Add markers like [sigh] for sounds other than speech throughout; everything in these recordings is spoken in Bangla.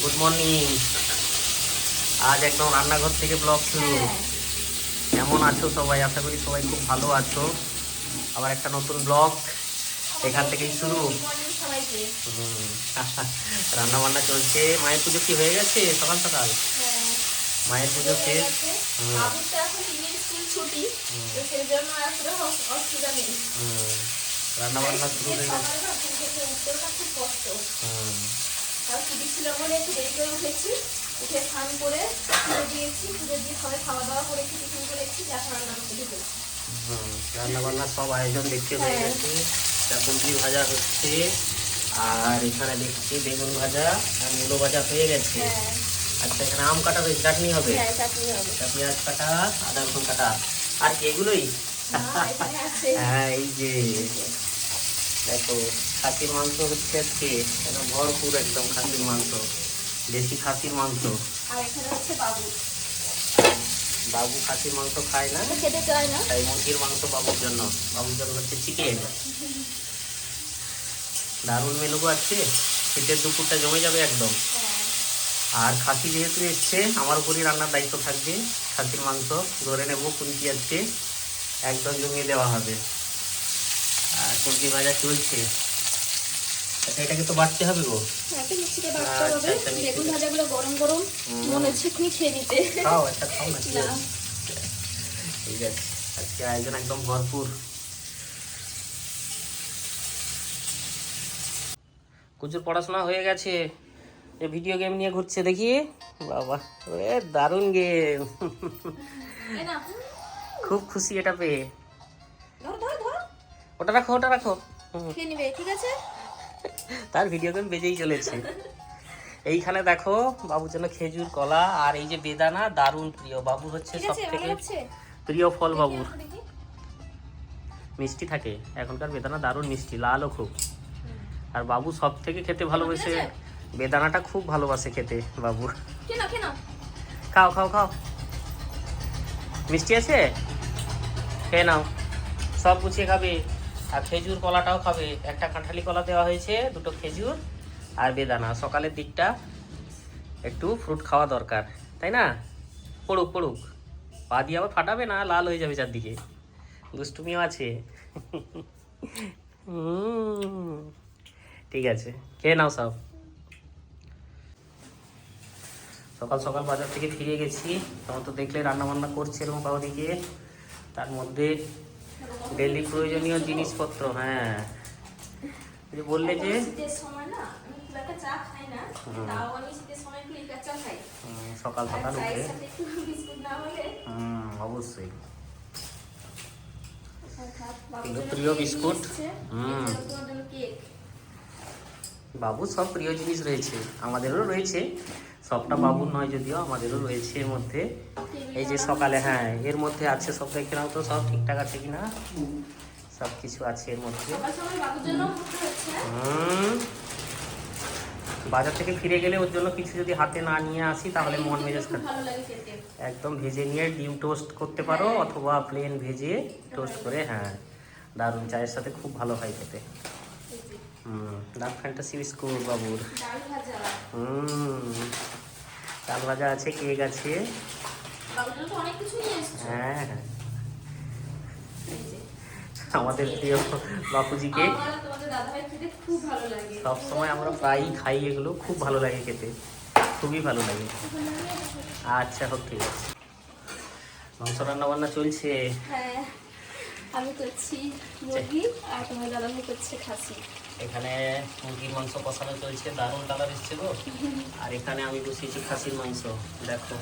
গুড মর্নিং আজ একদম রান্নাঘর থেকে ব্লগ শুরু। হ্যাঁ। কেমন আছো সবাই? আশা করি সবাই খুব ভালো আছো। আবার একটা নতুন ব্লগ এখান থেকেই শুরু। [laughs] রান্না বান্না চলছে। মায়ের পুজো কি হয়ে গেছে সকাল সকাল? হ্যাঁ, মায়ের পুজো শেষ। রান্না বান্না শুরু হয়ে গেছে। কষ্ট। হুম। ছিল বলে একটু দেরি করে উঠেছি। উঠে স্নান করে পুজো দিয়েছি, পুজো দিয়ে সবাই খাওয়া দাওয়া করেছি, টিফিন করেছি, এখন রান্না করতে ঢুকেছি। রান্না বান্না সব আয়োজন দেখতে হয়ে হ্যাঁ। গেছে চাকুন্ডি ভাজা হচ্ছে আর এখানে দেখছি বেগুন ভাজা আর মূলো ভাজা হয়ে গেছে হ্যাঁ, আচ্ছা এখানে আম কাটা হয়েছে চাটনি হবে হ্যাঁ। আচ্ছা, পেঁয়াজ কাটা আদা রসুন কাটা আর এগুলোই। হ্যাঁ এই যে দেখো খাসির মাংস হচ্ছে আজকে একদম ভরপুর একদম খাসির মাংস দেশি খাসির মাংস। আর এখানে হচ্ছে বাবু। বাবু খাসির মাংস খায় না? এটা খেতে চায় না। তাই মুরগির মাংস বাবুর জন্য। বাবুর জন্য হচ্ছে চিকেন দারুণ মেনু আছে শীতের দুপুরটা জমে যাবে একদম। হ্যাঁ, আর খাসি যেহেতু এসছে আমার উপরই রান্নার দায়িত্ব থাকবে। খাসির মাংস ধরে নেব কুঞ্চি আজকে। একদম জমিয়ে দেওয়া হবে। আর কুঞ্চি ভাজা চলছে। আচ্ছা এটাকে তো বাড়তে হবে গো। হ্যাঁ, একটা আচ্ছা, হবে। আচ্ছা, বেগুন ভাজাগুলো গরম গরম। মনে হচ্ছে এক্ষুনি খেয়ে নিতে। খাও একটা খাও না কি না। আছে? ঠিক আছে। আজকে আয়োজন একদম ভরপুর। কুচুর পড়াশোনা হয়ে গেছে। যে ভিডিও গেম নিয়ে ঘুরছে দেখি। বাবা এ দারুণ গেম খুব খুশি এটা পেয়ে। ওটা রাখো ওটা রাখো। খেয়ে নিবে ঠিক আছে? তার ভিডিও গেম বেজেই চলেছে। এইখানে দেখো বাবুর জন্য খেজুর কলা আর এই যে বেদানা দারুণ প্রিয়। বাবু হচ্ছে সব থেকে প্রিয় ফল বাবুর। মিষ্টি থাকে। এখনকার বেদানা দারুণ মিষ্টি লালও খুব। আর বাবু সব থেকে খেতে ভালোবাসে বেদানাটা খুব ভালোবাসে খেতে বাবুর। খাও খাও খাও। মিষ্টি আছে? খেয়ে নাও। সব গুছিয়ে খাবে। আর খেজুর কলাটাও খাবে। একটা কাঁঠালি কলা দেওয়া হয়েছে, দুটো খেজুর আর বেদানা। সকালের দিকটা একটু ফ্রুট খাওয়া দরকার, তাই না? পড়ুক পড়ুক। পা দিয়ে আবার ফাটাবে না? লাল হয়ে যাবে চারদিকে। দুষ্টুমিও আছে। ঠিক আছে। খেয়ে নাও সব। সকাল সকাল বাজার থেকে ফিরে গেছি। তখন তো দেখলে রান্না বান্না করছে এরকম বাবাদিকে তার মধ্যে ডেলি প্রয়োজনীয় জিনিসপত্র হ্যাঁ। বললে যে সকাল সকাল উঠে হুম অবশ্যই। কিন্তু জন্য প্রিয় বিস্কুট। হুম। বাবু সব প্রিয় জিনিস রয়েছে আমাদেরও রয়েছে। সবটা বাবুর নয় যদিও, আমাদেরও রয়েছে এর মধ্যে এই যে সকালে হ্যাঁ এর মধ্যে আছে সব দেখে নাও তো, সব ঠিকঠাক আছে কিনা সব কিছু আছে এর মধ্যে। বাজার থেকে ফিরে গেলে ওর জন্য কিছু যদি হাতে না নিয়ে আসি, তাহলে মন মেজাজ খারাপ। একদম ভেজে নিয়ে ডিম টোস্ট করতে পারো, অথবা প্লেন ভেজে টোস্ট করে হ্যাঁ দারুণ, চায়ের সাথে খুব ভালো হয় খেতে ডার্ক ফ্যান্টাসি বিস্কুট বাবুর। ডাল ভাজা। আছে কেক আছে। বাবুর জন্য তো অনেক কিছু নিয়ে এসছো। হ্যাঁ। হ্যাঁ। আমাদের প্রিয় বাপুজিকে। আমার আর তোমাদের দাদাভাই খেতে খুব ভালো লাগে। সব সময় আমরা প্রায়ই খাই এগুলো খুব ভালো লাগে খেতে। খুবই ভালো লাগে। আচ্ছা হোক ঠিক আছে। মাংস রান্না বান্না চলছে। হ্যাঁ, আমি করছি মুরগি আর তোমার দাদাভাই করছে খাসি। এখানে মুরগির মাংস কষানো চলছে দারুণ কালার এসছে গো। আর এখানে আমি বসিয়েছি খাসির মাংস দেখো।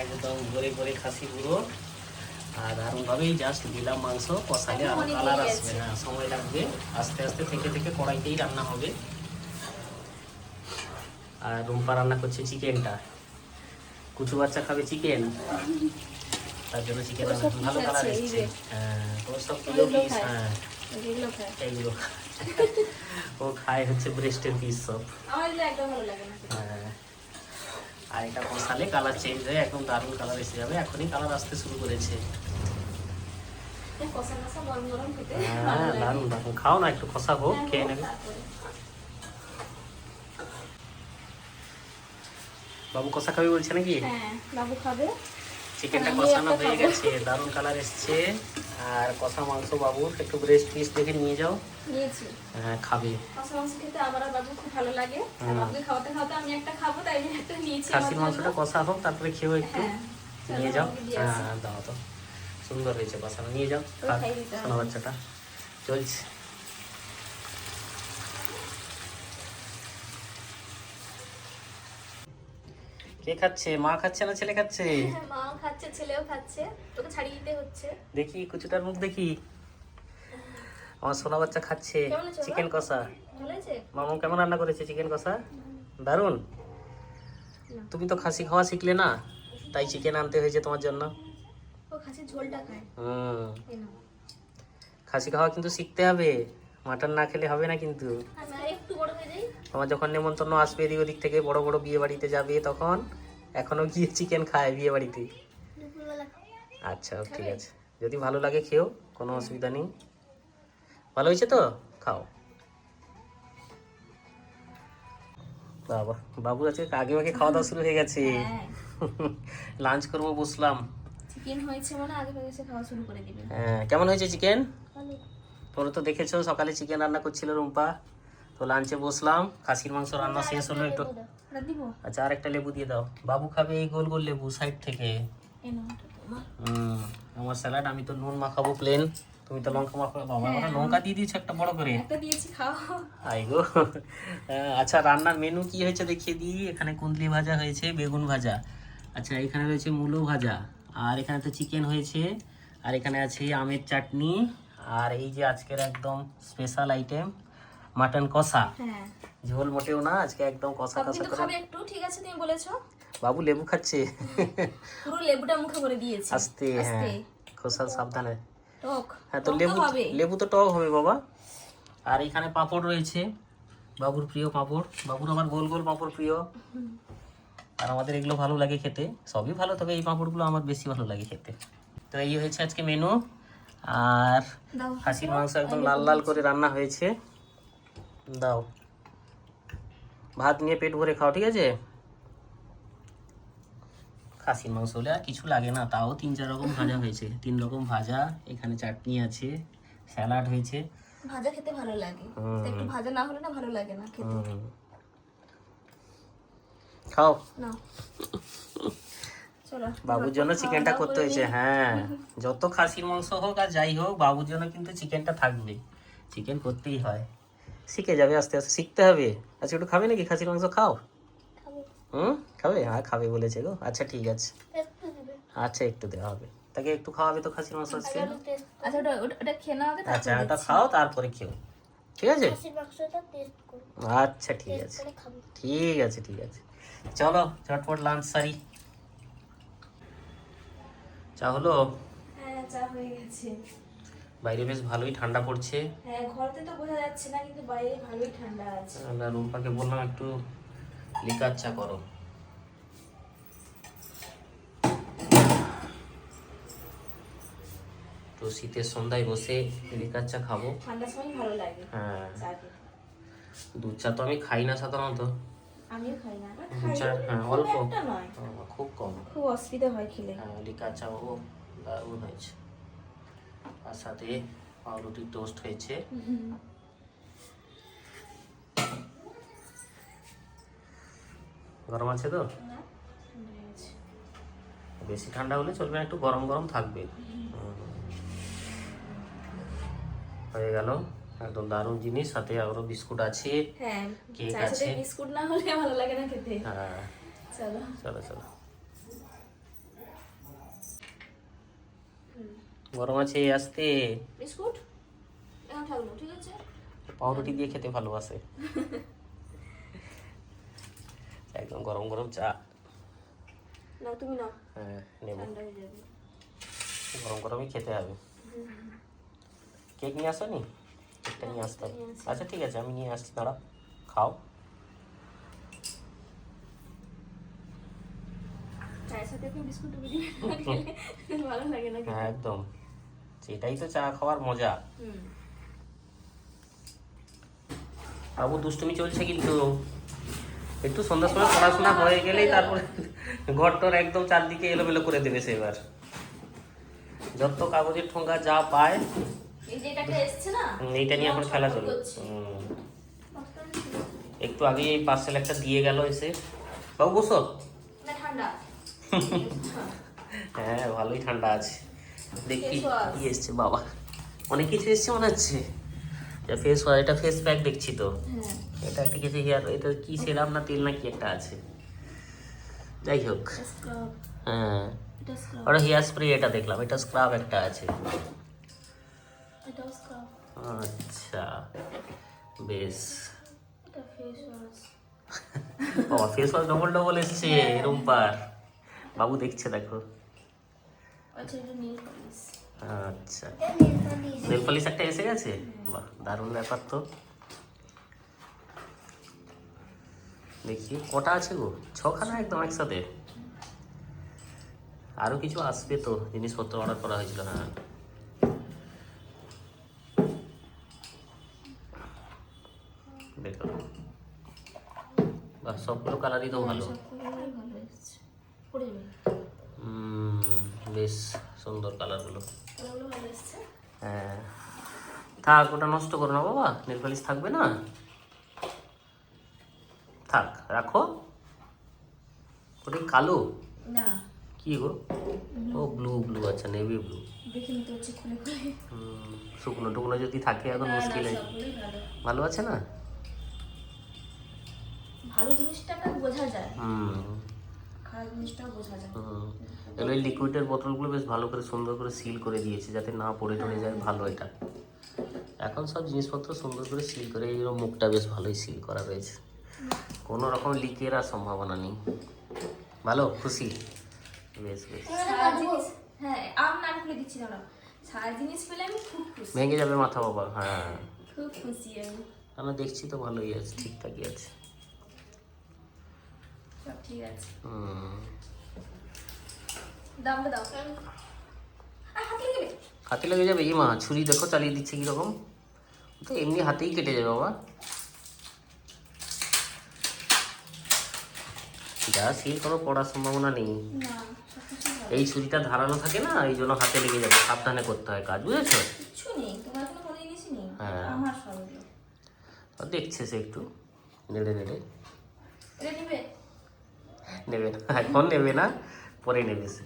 একদম ভরে ভরে খাসি পুরো আর দারুণভাবেই জাস্ট দিলাম মাংস কষালে আর কালার আসবে। গেছে। হ্যাঁ সময় লাগবে। আস্তে আস্তে থেকে থেকে কড়াইতেই রান্না হবে। আর রুম্পা রান্না করছে চিকেনটা। কুচু বাচ্চা খাবে চিকেন? তার জন্য চিকেন ভালো কালার এসছে। হ্যাঁ ওর সব প্রিয় পিস হ্যাঁ। খায়। ও খায় হচ্ছে ব্রেস্টের পিস সব। আমার একদম ভালো লাগে না। হ্যাঁ। আর এটা কষালে কালার চেঞ্জ হয়ে একদম দারুণ কালার এসে যাবে। এখনই কালার আসতে শুরু করেছে। হ্যাঁ লাগে। দারুণ দারুণ। খাও না একটু কষা হোক হ্যাঁ, খেয়ে নেবে। বাবু কষা খাবে বলছে নাকি? হ্যাঁ বাবু খাবে। চিকেনটা কষানো হয়ে গেছে দারুণ কালার এসছে। আর কষা মাংস বাবু একটু ব্রেস্ট পিস দেখে নিয়ে যাও। নিয়েছি। হ্যাঁ, খাবে। কষা মাংস খেতে আমার বাবু খুব ভালো লাগে। আর বাবুকে খাওয়াতে খাওয়াতে আমি একটা খাব তাই আমি একটা নিয়েছি খাসির মাংসটা কষা হোক তারপরে খেয়েও একটু। হ্যাঁ নিয়ে যাও। হ্যাঁ দাও তো। সুন্দর হয়েছে কষানো। নিয়ে যাও। সোনা বাচ্চাটা। চলছে। কে খাচ্ছে? মা খাচ্ছে না ছেলে খাচ্ছে? [laughs] হ্যাঁ, মাও খাচ্ছে ছেলেও খাচ্ছে। তোকে ছাড়িয়ে দিতে হচ্ছে। দেখি কুচুটার মুখ দেখি। আমার সোনা বাচ্চা খাচ্ছে? চিকেন কষা। মামু কেমন রান্না করেছে চিকেন কষা? দারুণ তুমি তো খাসি খাওয়া শিখলে না? তাই চিকেন আনতে হয়েছে তোমার জন্য। হুম। খাসি খাওয়া কিন্তু শিখতে হবে। মাটন না খেলে হবে না কিন্তু। আমি আর একটু বড় যাই। তোমার যখন নেমন্তন্ন আসবে এদিক ওদিক থেকে বড় বড় বিয়ে বাড়িতে যাবে তখন এখনও গিয়ে চিকেন খায় বিয়ে বাড়িতে আচ্ছা ঠিক আছে। যদি ভালো লাগে খেও কোনো অসুবিধা নেই। ভালো হয়েছে তো? খাও। বাবা বাবু আজকে আগে আগে খাওয়া দাওয়া শুরু হয়ে গেছে। হ্যাঁ। লাঞ্চ করব বসলাম। চিকেন হয়েছে মানে আগে থেকে খাওয়া শুরু করে দিবে। হ্যাঁ কেমন হয়েছে চিকেন তোমরা তো দেখেছ সকালে চিকেন রান্না করছিল রুম্পা। তো লাঞ্চে বসলাম খাসির মাংস রান্না শেষ হলো একটু। আচ্ছা আর একটা লেবু দিয়ে দাও। বাবু খাবে এই গোল গোল লেবু সাইড থেকে। আমার স্যালাড আমি তো নুন মাখাবো প্লেন তুমি তো লঙ্কা মাখাবে বাবা আমরা লঙ্কা দিয়ে দিয়েছ একটা বড় করে। একটা দিয়েছি খাও। আই গো। আচ্ছা রান্নার মেনু কি হয়েছে দেখিয়ে দিই। এখানে কুন্দলি ভাজা হয়েছে বেগুন ভাজা। আচ্ছা এখানে রয়েছে মূলো ভাজা। আর এখানে তো চিকেন হয়েছে। আর এখানে আছে আমের চাটনি। আর এই যে আজকের একদম স্পেশাল আইটেম মাটন কষা? হ্যাঁ। ঝোল মোটেও না আজকে একদম কষা কষা করে। একটু ঠিক আছে তুমি বলেছ। বাবু লেবু খাচ্ছে? পুরো লেবুটা মুখে ভরে দিয়েছি। আস্তে হ্যাঁ। খোসা সাবধানে। টক হ্যাঁ তো লেবু লেবু তো টক হবে বাবা। আর এখানে পাঁপড় রয়েছে। বাবুর প্রিয় পাঁপড়। বাবুর আমার গোল গোল পাঁপড় প্রিয়। আর আমাদের এগুলো ভালো লাগে খেতে। সবই ভালো তবে এই পাঁপড়গুলো আমার বেশি ভালো লাগে খেতে। তো এই হয়েছে আজকে মেনু আর খাসির মাংস একদম লাল লাল করে রান্না হয়েছে। দাও। ভাত নিয়ে পেট ভরে খাও ঠিক আছে? খাসির মাংস হলে আর কিছু লাগে না তাও তিন চার রকম ভাজা হয়েছে। তিন রকম ভাজা এখানে চাটনি আছে স্যালাড হয়েছে। ভাজা খেতে ভালো লাগে। একটু ভাজা না হলে না ভালো লাগে না খেতে। খাও। না বাবুর জন্য চিকেনটা করতে হয়েছে হ্যাঁ। যত খাসির মাংস হোক আর যাই হোক বাবুর জন্য কিন্তু চিকেনটা থাকবে। চিকেন করতেই হয়। শিখে যাবে আস্তে আস্তে শিখতে হবে। আচ্ছা একটু খাবে নাকি? খাসির মাংস খাও। হুম? খাবে? হ্যাঁ খাবে বলেছে গো। আচ্ছা ঠিক আছে। আচ্ছা একটু দেওয়া হবে। তাকে একটু খাওয়াবে তো খাসির মাংস আজকে? আচ্ছা ওটা ওটা- ওটা খেয়ে নাও আগে আচ্ছা এটা খাও তারপরে খেও। ঠিক আছে? আচ্ছা ঠিক আছে। ঠিক আছে ঠিক আছে। চলো চটপট লাঞ্চ সারি। চা হলো? হ্যাঁ চা হয়ে গেছে। বাইরে বেশ ভালোই ঠান্ডা পড়ছে। হ্যাঁ ঘরতে তো বোঝা যাচ্ছে না কিন্তু বাইরে ভালোই ঠান্ডা আছে। আমরা রুম্পাকে বললাম একটু লিকার চা করো। তো শীতের সন্ধ্যায় বসে লিকার চা খাব। ঠান্ডার সময় ভালো লাগে হ্যাঁ। দুধ চা তো আমি খাই না সাধারণত। আমিও খাই না দুধ চা হ্যাঁ খুব অল্প। খুব কম। খুব অসুবিধা হয় খেলে। হ্যাঁ লিকার চা ও দারুণ হয়েছে। আর সাথে পাউরুটি টোস্ট হয়েছে। গরম আছে তো? বেশি ঠান্ডা হলে চলবে না একটু গরম গরম থাকবে। হয়ে গেল। একদম দারুণ জিনিস সাথে আরও বিস্কুট আছে হ্যাঁ কেক আছে। বিস্কুট না হলে ভালো লাগে না খেতে। হ্যাঁ। চলো। চলো চলো। গরম আছে আসতে বিস্কুট? এখন থাকল ঠিক আছে? পাউরুটি দিয়ে খেতে ভালোবাসে। একদম গরম গরম চা। নাও তুমি নাও। হ্যাঁ নেব। গরম গরমই খেতে হবে। কেক নিয়ে আসো নি কেকটা নিয়ে আসতে হবে। আচ্ছা ঠিক আছে আমি নিয়ে আসছি দাঁড়া খাও। চায়ের সাথে বিস্কুট ভালো লাগে না হ্যাঁ একদম। সেটাই তো চা খাওয়ার মজা। বাবু দুষ্টুমি চলছে কিন্তু। একটু সন্ধ্যার সময় পড়াশোনা হয়ে গেলেই তারপরে ঘর টর একদম চারদিকে এলোমেলো করে দেবে সে এবার। যত কাগজের ঠোঙ্গা যা পায় এই যে এটাকে এসছে না? এইটা নিয়ে এখন খেলা হুম। একটু আগে এই পার্সেল একটা দিয়ে গেল এসে। বাবু বসো। না ঠান্ডা। হ্যাঁ ভালোই ঠান্ডা আছে। দেখি। কি এসছে বাবা। অনেক কিছু এসছে মনে হচ্ছে। ফেস ওয়াশ এটা ফেস প্যাক দেখছি তো। হ্যাঁ। এটা একটা কিছু হেয়ার এটা কি সেরাম না তেল না কি একটা আছে? যাই হোক। হ্যাঁ। ওটা হেয়ার স্প্রে এটা দেখলাম এটা স্ক্রাব একটা আছে। আচ্ছা। বেশ। এটা ফেস ওয়াশ বাবা ফেস ওয়াশ ডবল ডবল এসছে এরম বাবু দেখছে দেখো। আচ্ছা এটা নেল পলিশ আচ্ছা। নেল পলিশ একটা এসে গেছে? বাহ দারুণ ব্যাপার তো। দেখি কটা আছে গো? ছখানা একদম একসাথে। আরও কিছু আসবে তো জিনিসপত্র অর্ডার করা হয়েছিল হ্যাঁ। দেখো। বাহ সবগুলো কালারই তো ভালো সবগুলোই ভালো এসছে পরে যাবে উম, বেশ সুন্দর কালারগুলো। হ্যাঁ। থাক ওটা নষ্ট করো না বাবা নেল পালিশ থাকবে না। থাক রাখো। ওটা কালো? না। কি গো? ও ব্লু ব্লু আচ্ছা নেভি ব্লু শুকনো টুকনো যদি থাকে এখন মুশকিল আছে ভালো। আছে না? ভালো জিনিসটাকে বোঝা যায়। হুম। খারাপ জিনিসটাও বোঝা যায়। হুম। এগুলো লিকুইডের বোতলগুলো বেশ ভালো করে সুন্দর করে সিল করে দিয়েছে যাতে না পড়ে টড়ে যায় ভালো এটা। এখন সব জিনিসপত্র সুন্দর করে সিল করে এইরকম মুখটা বেশ ভালোই সিল করা রয়েছে। কোনো রকম লিকের আর সম্ভাবনা নেই। ভালো? খুশি? বেশ বেশ। হ্যাঁ আম নাম খুলে দিচ্ছি দাঁড়া সারা জিনিস পেলে আমি খুব খুশি। ভেঙে যাবে মাথা বাবা হ্যাঁ। খুব খুশি আমি। আমরা দেখছি তো ভালোই আছে ঠিকঠাকই আছে। সব ঠিক আছে। হুম। দামটা দাও হাতে লেগে যাবে। এই মা ছুরি দেখো চালিয়ে দিচ্ছে কীরকম। তো এমনি হাতেই কেটে যাবে বাবা। যা সিল কোনো পড়ার সম্ভাবনা নেই। এই ছুরিটা ধারানো থাকে না এই জন্য হাতে লেগে যাবে। সাবধানে করতে হয় কাজ বুঝেছ? হ্যাঁ। দেখছে সে একটু। নেড়ে নেড়ে। নেবে না এখন নেবে না পরে নেবে সে।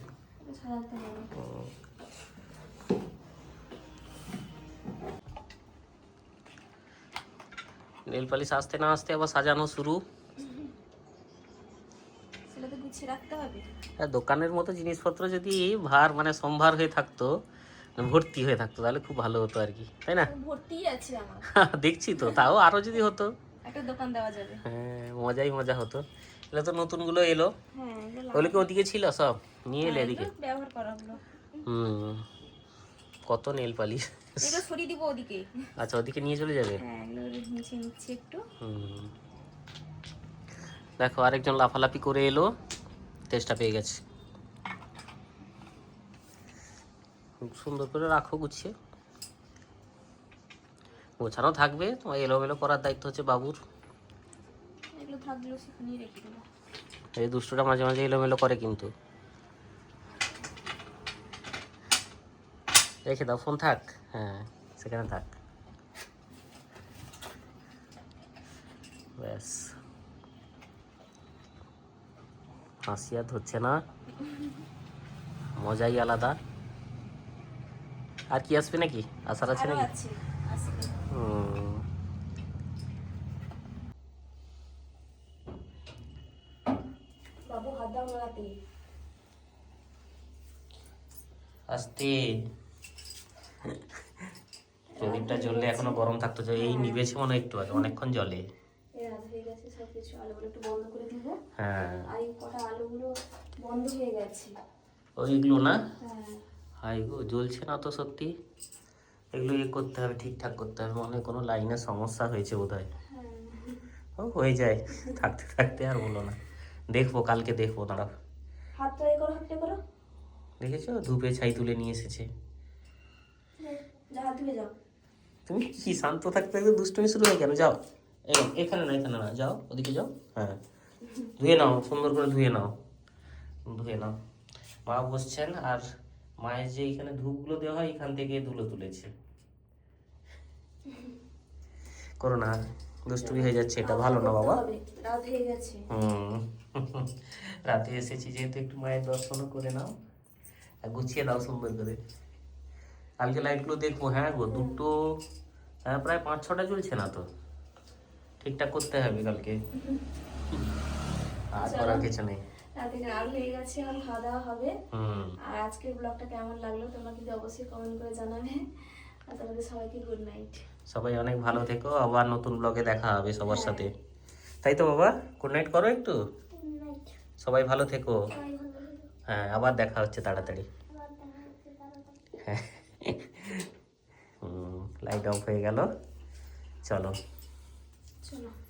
নেল পালিশ আসতে না আসতে আবার সাজানো শুরু। আর দোকানের মতো জিনিসপত্র যদি ভার মানে সম্ভার হয়ে থাকতো ভর্তি হয়ে থাকতো তাহলে খুব ভালো হতো আর কি তাই না? ভর্তি আছে আমার। [laughs] দেখছি তো তাও আরও যদি হতো। একটা দোকান দেওয়া যাবে। হ্যাঁ মজাই মজা হতো। এগুলো তো নতুনগুলো এলো। হ্যাঁ ওগুলো কি ওদিকে ছিল সব? নিয়ে এলে এদিকে। ব্যবহার করা হলো। হুম কত নেল পালিশ। এগুলো সরিয়ে দিব ওদিকে। আচ্ছা ওদিকে নিয়ে চলে যাবে? হ্যাঁ নিচে নিচ্ছি একটু। হুম। দেখো আরেকজন লাফালাফি করে এলো। তেষ্টা পেয়ে গেছে। খুব সুন্দর করে রাখো গুছিয়ে। গোছানো থাকবে। তোমার এলোমেলো করার দায়িত্ব হচ্ছে বাবুর। এই দুষ্টুটা মাঝে মাঝে এলোমেলো করে কিন্তু। রেখে দাও ফোন থাক। হ্যাঁ সেখানে থাক। ব্যাস। হাসি আর ধরছে না। মজাই আলাদা। আর কি আসবে নাকি? আসার আছে নাকি? বাবু হাত দাও আস্তে। গরম থাকতো যে এই নিবেছে মনে একটু আগে অনেকক্ষণ জলে। হয়ে গেছে সব কিছু আলোগুলো একটু বন্ধ করে দিব। হ্যাঁ। আর এই কটা আলোগুলো বন্ধ হয়ে গেছে। ওইগুলো না? হ্যাঁ। হাই গো জ্বলছে না তো সত্যি? এগুলো ইয়ে করতে হবে ঠিকঠাক করতে হবে মনে কোনো লাইনের সমস্যা হয়েছে বোধ হয়। হ্যাঁ ও হয়ে যায়। থাকতে থাকতে আর বলো না। দেখব কালকে দেখব দাঁড়াও। হাতটা এ করো হাতটা করো। দেখেছ? ধূপে ছাই তুলে নিয়ে এসেছে। যা যাও। তুমি কি শান্ত থাকতে থাকতে দুষ্টুমি শুরু হয় কেন? যাও। এই এখানে না এখানে না যাও ওদিকে যাও। হ্যাঁ। ধুয়ে নাও সুন্দর করে ধুয়ে নাও। ধুয়ে নাও। মা বসছেন আর মায়ের যে এখানে ধূপগুলো দেওয়া হয় এখান থেকে ধুলো তুলেছে। করো না দুষ্টুমি হয়ে যাচ্ছে এটা ভালো না বাবা। রাত হয়ে গেছে হুম। [laughs] রাতে এসেছি যেহেতু একটু মায়ের দর্শনও করে নাও। আর গুছিয়ে দাও সুন্দর করে। কালকে লাইটগুলো দেখব হ্যাঁ গো দুটো হ্যাঁ প্রায় পাঁচ ছটা চলছে না তো? ঠিকঠাক করতে হবে কালকে। আর করার কিছু নেই। রাতে রাত হয়ে গেছে এখন খাওয়া দাওয়া হবে। হুম। আর আজকের ব্লগটা কেমন লাগল তোমরা কিন্তু অবশ্যই কমেন্ট করে জানাবে। আর তোমাদের সবাইকে গুড নাইট সবাই অনেক ভালো থেকো আবার নতুন ব্লগে দেখা হবে সবার সাথে। তাই তো বাবা? গুড নাইট করো একটু। সবাই ভালো থেকো। হ্যাঁ আবার দেখা হচ্ছে তাড়াতাড়ি। হ্যাঁ। লাইট অফ হয়ে গেল। চলো। চলো।